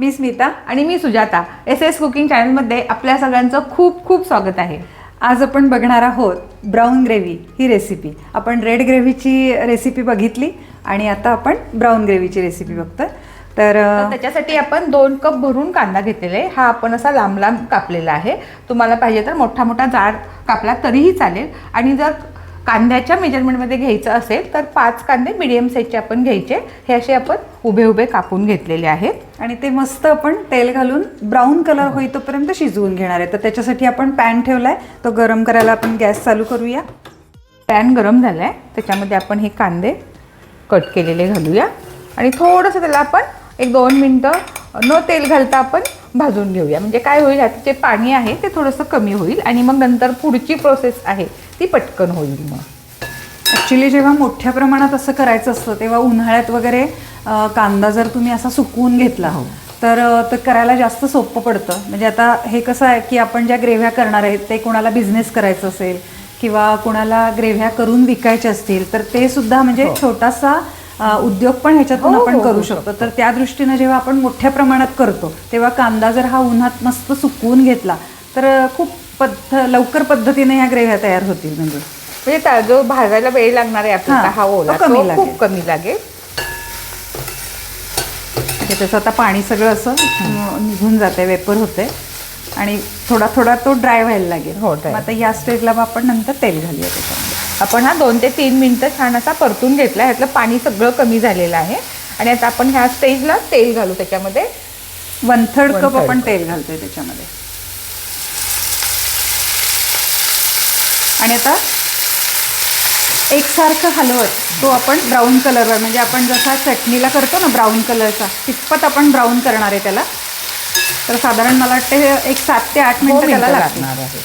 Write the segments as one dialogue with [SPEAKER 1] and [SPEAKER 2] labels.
[SPEAKER 1] मी स्मिता
[SPEAKER 2] आणि मी Sujata S S cooking चॅनलमध्ये आपल्या सगळ्यांचं खूप खूप स्वागत आहे.
[SPEAKER 1] आज आपण बघणार आहोत ब्राऊन ग्रेव्ही ही रेसिपी आपण रेड ग्रेव्हीची रेसिपी बघितली आणि आता आपण ब्राऊन ग्रेव्हीची रेसिपी बघतोय. तर
[SPEAKER 2] त्याच्यासाठी आपण दोन कप भरून कांदा घेतलेला. आहे हा आपण असा लांब लांब कापलेला आहे. तुम्हाला पाहिजे तर मोठा मोठा जाड कापला तरीही चालेल. आणि जर कांद्याच्या मेजरमेंटमध्ये घ्यायचं असेल तर पाच कांदे मिडियम साईजचे आपण घ्यायचे. हे असे आपण उभे उभे कापून घेतलेले आहेत.
[SPEAKER 1] आणि ते मस्त आपण तेल घालून ब्राऊन कलर होईतोपर्यंत शिजवून घेणार आहे. तर त्याच्यासाठी आपण पॅन ठेवलाय. तो गरम करायला आपण गॅस चालू करूया.
[SPEAKER 2] पॅन गरम झाला आहे त्याच्यामध्ये आपण हे कांदे कट केलेले घालूया. आणि थोडंसं त्याला आपण एक दोन मिनटं न तेल घालता आपण भाजून घेऊया. म्हणजे काय होईल ह्याचं जे पाणी आहे ते थोडंसं कमी होईल आणि मग नंतर पुढची प्रोसेस आहे ती पटकन होईल मग.
[SPEAKER 1] ॲक्च्युली जेव्हा मोठ्या प्रमाणात असं करायचं असतं तेव्हा उन्हाळ्यात वगैरे कांदा जर तुम्ही असा सुकवून घेतला तर अ, ते करायला जास्त सोपं पडतं. म्हणजे आता हे कसं आहे की आपण ज्या ग्रेव्ह्या करणार आहेत ते कोणाला बिझनेस करायचं असेल किंवा कोणाला ग्रेव्ह्या करून विकायच्या असतील तर ते सुद्धा म्हणजे छोटासा अ, उद्योग पण ह्याच्यातून
[SPEAKER 2] हो,
[SPEAKER 1] आपण
[SPEAKER 2] हो,
[SPEAKER 1] करू शकतो. तर त्या दृष्टीनं जेव्हा आपण मोठ्या प्रमाणात करतो तेव्हा कांदा जर हा उन्हात मस्त सुकवून घेतला तर खूप पद्ध लवकर पद्धतीने ह्या ग्रेव्ह्या तयार होतील म्हणजे.
[SPEAKER 2] म्हणजे त्या जो भाजायला वेळ लागणार आहे आपल्याला
[SPEAKER 1] हां,
[SPEAKER 2] हा ओला
[SPEAKER 1] तो कमी
[SPEAKER 2] तो
[SPEAKER 1] लागेल.
[SPEAKER 2] खूप कमी लागेल.
[SPEAKER 1] म्हणजे त्याचं आता पाणी सगळं असं अं, निघून जाते वेपर होते आणि थोडा थोडा तो ड्राय व्हायला लागेल.
[SPEAKER 2] हो, dry.
[SPEAKER 1] मग आता या स्टेजला आपण नंतर तेल घालूया त्याच्यामध्ये
[SPEAKER 2] आपण हा दोन ते तीन मिनटं छान असा परतून घेतला. ह्यातलं पाणी सगळं कमी झालेलं आहे. आणि आता आपण ह्या स्टेजला तेल घालू त्याच्यामध्ये.
[SPEAKER 1] वन थर्ड कप आपण. तेल घालतोय त्याच्यामध्ये. आणि आता एकसारखं हलवत तो आपण ब्राऊन कलरवर म्हणजे आपण जसा चटणीला करतो ना ब्राऊन कलरचा तितपत आपण ब्राऊन करणार आहे त्याला? तर साधारण मला वाटतं हे एक सात ते आठ मिनिटं त्याला
[SPEAKER 2] लागणार आहे.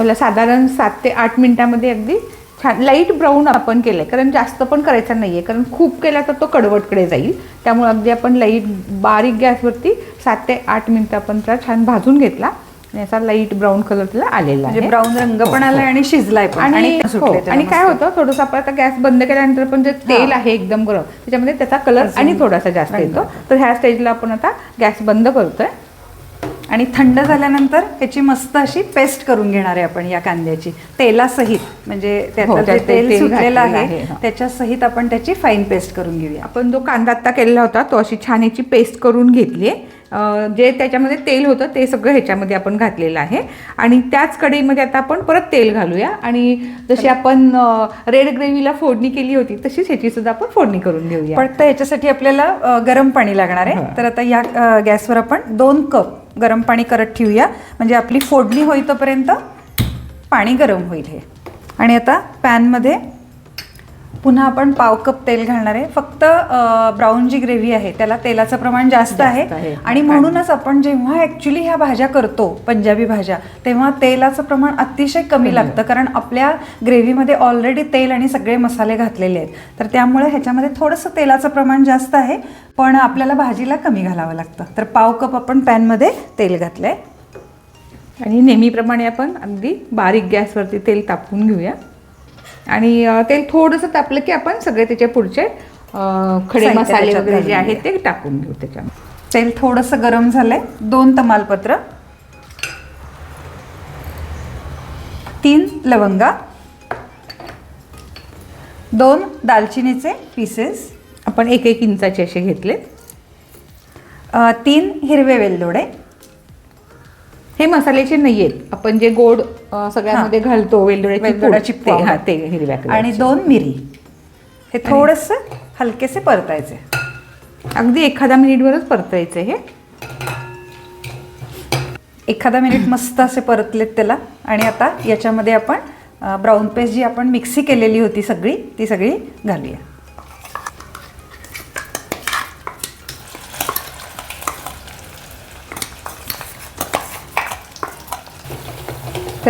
[SPEAKER 2] मला साधारण सात ते आठ मिनिटामध्ये अगदी छान लाइट ब्राऊन आपण केलंय. कारण जास्त पण करायचा नाहीये. कारण खूप केला तर तो कडवटकडे जाईल. त्यामुळे अगदी आपण लाइट बारीक गॅसवरती सात ते आठ मिनिटं आपण त्याला छान भाजून घेतला. आणि असा लाइट ब्राऊन कलर त्याला आलेला
[SPEAKER 1] म्हणजे
[SPEAKER 2] आहे.
[SPEAKER 1] ब्राऊन रंग पण आलाय आणि शिजलाय पण.
[SPEAKER 2] आणि हो, आणि काय. होतं थोडंसं आपण आता गॅस बंद केल्यानंतर पण जे तेल आहे एकदम गरम त्याच्यामध्ये त्याचा कलर आणि थोडासा जास्त. येतो. तर ह्या स्टेजला आपण आता गॅस बंद करतोय.
[SPEAKER 1] आणि थंड झाल्यानंतर ह्याची मस्त अशी पेस्ट करून घेणार आहे आपण या कांद्याची. तेलासहित म्हणजे
[SPEAKER 2] हो,
[SPEAKER 1] त्यातलं जे
[SPEAKER 2] त्यात ते
[SPEAKER 1] तेल
[SPEAKER 2] तेल
[SPEAKER 1] सुटलेलं
[SPEAKER 2] घातलेलं
[SPEAKER 1] आहे
[SPEAKER 2] आहे, हा.
[SPEAKER 1] त्याच्या सहित आपण त्याची फाईन पेस्ट करून घेऊया.
[SPEAKER 2] आपण जो कांदा आत्ता केलेला होता तो अशी छान याची पेस्ट करून घेतली आहे. जे त्याच्यामध्ये तेल होतं ते सगळं ह्याच्यामध्ये आपण घातलेलं आहे. आणि त्याच कढईमध्ये आता आपण परत तेल घालूया. आणि जशी आपण रेड ग्रेव्हीला फोडणी केली होती तशीच ह्याची सुद्धा आपण फोडणी करून घेऊया.
[SPEAKER 1] पण तर याच्यासाठी आपल्याला अ, गरम पाणी लागणार आहे. तर आता या अ, गॅसवर आपण दोन कप गरम पाणी करत ठेवूया. म्हणजे आपली फोडणी होईतोपर्यंत पाणी गरम होईल हे. आणि आता पॅनमध्ये पुन्हा आपण पाव कप तेल घालणार आहे. फक्त ब्राऊन जी ग्रेव्ही आहे त्याला तेलाचं प्रमाण जास्त आहे.
[SPEAKER 2] आहे.
[SPEAKER 1] आणि म्हणूनच आपण जेव्हा ॲक्च्युली ह्या भाज्या करतो पंजाबी भाज्या तेव्हा तेलाचं प्रमाण अतिशय कमी लागतं. कारण आपल्या ग्रेव्हीमध्ये ऑलरेडी तेल आणि सगळे मसाले घातलेले आहेत. तर त्यामुळे ह्याच्यामध्ये थोडंसं तेलाचं प्रमाण जास्त आहे. पण आपल्याला भाजीला कमी घालावं लागतं. तर पाव कप आपण पॅनमध्ये तेल घातलं आहे
[SPEAKER 2] आणि नेहमीप्रमाणे आपण अगदी बारीक गॅसवरती तेल तापवून घेऊया. आणि तेल थोडंसं तापलं की आपण सगळे त्याचे पुढचे खडे मसाले वगैरे जे आहेत ते टाकून घेऊ त्याच्यामध्ये.
[SPEAKER 1] तेल थोडंसं गरम झालंय. दोन तमालपत्र. तीन लवंगा. दोन दालचिनीचे पीसेस
[SPEAKER 2] आपण एक एक इंचाचे असे घेतले.
[SPEAKER 1] तीन हिरवे वेलदोडे.
[SPEAKER 2] हे मसाल्याचे नाही आहेत आपण जे गोड सगळ्यामध्ये घालतो वेलदोड्याची ते. हा ते हिरव्या
[SPEAKER 1] आणि. दोन मिरी. हे थोडंसं हलकेसे परतायचे.
[SPEAKER 2] अगदी एखादा मिनिटवरच परतायचं हे.
[SPEAKER 1] एखादा मिनिट मस्त असे परतलेत त्याला. आणि आता याच्यामध्ये आपण ब्राऊन पेस्ट जी आपण मिक्सी केलेली होती सगळी ती सगळी घालूया.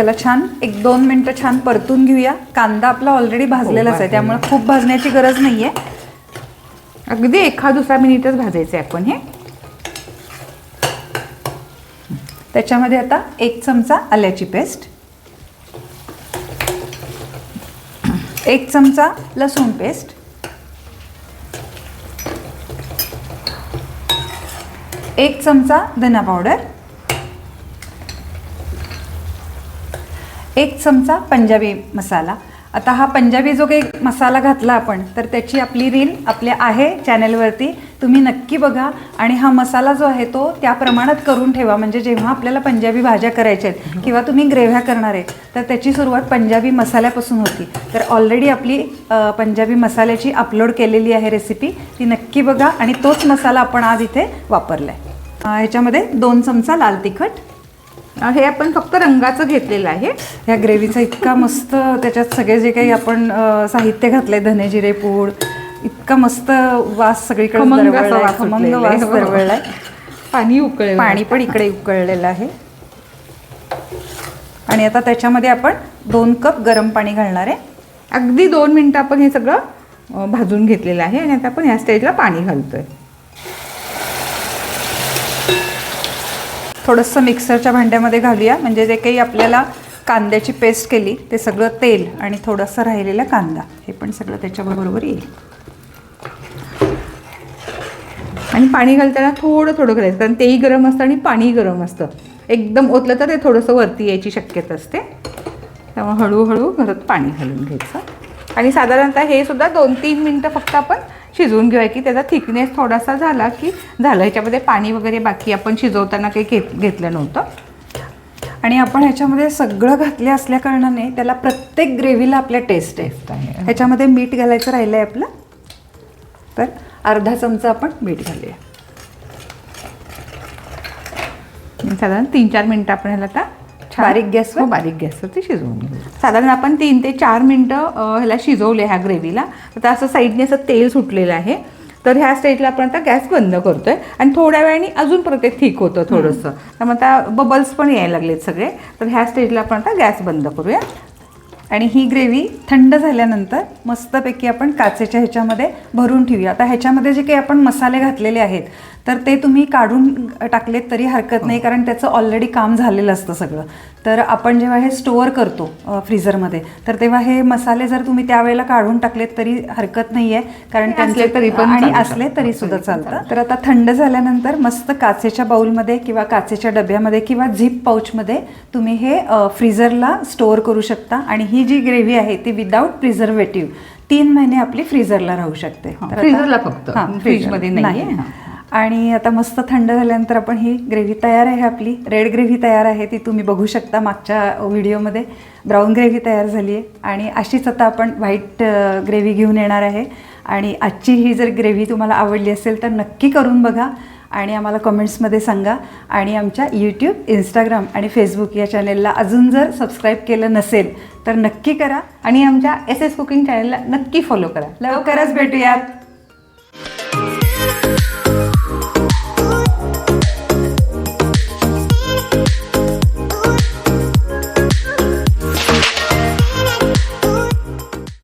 [SPEAKER 1] त्याला छान एक दोन मिनटं छान परतून घेऊया. कांदा आपला ऑलरेडी भाजलेलाच आहे
[SPEAKER 2] भाजलेला.
[SPEAKER 1] त्यामुळे खूप भाजण्याची गरज नाही आहे
[SPEAKER 2] अगदी एखाद दुसरा मिनिटच भाजायचं आहे आपण हे.
[SPEAKER 1] त्याच्यामध्ये आता एक चमचा आल्याची पेस्ट. एक चमचा लसूण पेस्ट. एक चमचा धना पावडर. एक चमचा पंजाबी मसाला. आता हा पंजाबी जो काही मसाला घातला आपण तर त्याची आपली रील आपल्या आहे चॅनलवरती. तुम्ही नक्की बघा. आणि हा मसाला जो आहे तो त्या प्रमाणात करून ठेवा. म्हणजे जेव्हा आपल्याला पंजाबी भाज्या करायच्या आहेत किंवा तुम्ही ग्रेव्ह्या करणार आहे तर त्याची सुरुवात पंजाबी मसाल्यापासून होती. तर ऑलरेडी आपली पंजाबी मसाल्याची अपलोड केलेली आहे रेसिपी ती नक्की बघा. आणि तोच मसाला आपण आज इथे वापरला आहे ह्याच्यामध्ये दोन चमचा लाल तिखट
[SPEAKER 2] हे आपण फक्त रंगाचं घेतलेलं आहे.
[SPEAKER 1] ह्या ग्रेव्हीचा इतका मस्त त्याच्यात सगळे जे काही आपण साहित्य घातलंय धने जिरे पूड इतका मस्त वास सगळीकडे
[SPEAKER 2] खमंग वास.
[SPEAKER 1] दरवळलाय.
[SPEAKER 2] पाणी उकळलं.
[SPEAKER 1] पाणी पण इकडे उकळलेलं आहे. आणि आता त्याच्यामध्ये आपण दोन कप गरम पाणी घालणार आहे.
[SPEAKER 2] अगदी दोन मिनटं आपण हे सगळं भाजून घेतलेलं आहे आणि आता आपण ह्या स्टेजला पाणी घालतोय.
[SPEAKER 1] थोडंसं मिक्सरच्या भांड्यामध्ये घालूया. म्हणजे जे काही आपल्याला कांद्याची पेस्ट केली ते सगळं तेल आणि थोडंसं राहिलेला कांदा. हे पण सगळं त्याच्याबरोबर येईल.
[SPEAKER 2] आणि पाणी घालताना थोडं थोडं घालायचं कारण तेही गरम असतं आणि पाणी गरम असतं. एकदम ओतलं तर ते थोडंसं वरती यायची शक्यता असते. त्यामुळे हळूहळू घरात पाणी घालून घ्यायचं. आणि साधारणतः हे सुद्धा दोन तीन मिनटं फक्त आपण शिजवून घेऊया की त्याचा थिकनेस थोडासा झाला की झालं. ह्याच्यामध्ये पाणी वगैरे बाकी आपण शिजवताना काही घेत घेतलं नव्हतं.
[SPEAKER 1] आणि आपण ह्याच्यामध्ये सगळं घातले असल्या कारणाने त्याला प्रत्येक ग्रेव्हीला आपल्या टेस्ट
[SPEAKER 2] आहे.
[SPEAKER 1] ह्याच्यामध्ये मीठ घालायचं राहिलं आहे आपलं. तर अर्धा चमचा आपण मीठ घालूया.
[SPEAKER 2] साधारण तीन चार मिनटं आपण ह्याला आता छान-
[SPEAKER 1] बारीक गॅसवर?
[SPEAKER 2] हो बारीक गॅसवरती शिजवून घेऊ. साधारण आपण तीन ते चार मिनटं ह्याला शिजवले ह्या ग्रेव्हीला. आता असं साईडने असं तेल सुटलेलं आहे. तर ह्या स्टेजला आपण आता गॅस बंद करतोय. आणि थोड्या वेळाने अजून परत ते थिक होतं थोडंसं. त्यामुळे आता बबल्स पण यायला लागलेत सगळे. तर ह्या स्टेजला आपण आता गॅस बंद करूया.
[SPEAKER 1] आणि ही ग्रेव्ही थंड झाल्यानंतर मस्तपैकी आपण काचेच्या ह्याच्यामध्ये भरून ठेवूया. आता ह्याच्यामध्ये जे काही आपण मसाले घातलेले आहेत तर ते तुम्ही काढून टाकलेत तरी हरकत नाही कारण त्याचं ऑलरेडी काम झालेलं असतं सगळं. तर आपण जेव्हा हे स्टोअर करतो फ्रीझरमध्ये तर तेव्हा हे मसाले जर तुम्ही त्यावेळेला काढून टाकलेत तरी हरकत नाही आहे कारण त्यांचे
[SPEAKER 2] असले तरी पण
[SPEAKER 1] आणि. असले तरी सुद्धा चालतं. तर आता थंड झाल्यानंतर मस्त काचेच्या बाउलमध्ये किंवा काचेच्या डब्यामध्ये किंवा झिप पाऊचमध्ये तुम्ही हे फ्रीझरला स्टोअर करू शकता. आणि ही जी ग्रेव्ही आहे ती विदाऊट प्रिझर्वेटिव्ह तीन महिने आपली फ्रीझरला राहू शकते.
[SPEAKER 2] हा, फ्रीझरला फक्त.
[SPEAKER 1] हा,
[SPEAKER 2] फ्रीजमध्ये
[SPEAKER 1] नाही. आणि आता मस्त थंड झाल्यानंतर आपण ही ग्रेव्ही तयार आहे आपली. रेड ग्रेव्ही तयार आहे ती तुम्ही बघू शकता मागच्या व्हिडिओमध्ये. ब्राऊन ग्रेव्ही तयार झाली आहे. आणि अशीच आता आपण व्हाईट ग्रेव्ही घेऊन येणार आहे. आणि आजची ही जर ग्रेव्ही तुम्हाला आवडली असेल तर नक्की करून बघा आणि आम्हाला कमेंट्समध्ये सांगा. आणि आमच्या यूट्यूब इंस्टाग्राम आणि फेसबुक या चॅनेलला अजून जर सबस्क्राईब केलं नसेल तर नक्की करा.
[SPEAKER 2] आणि आमच्या एस एस कुकिंग चॅनेलला नक्की फॉलो करा.
[SPEAKER 1] लवकरच भेटूयात. Thank you.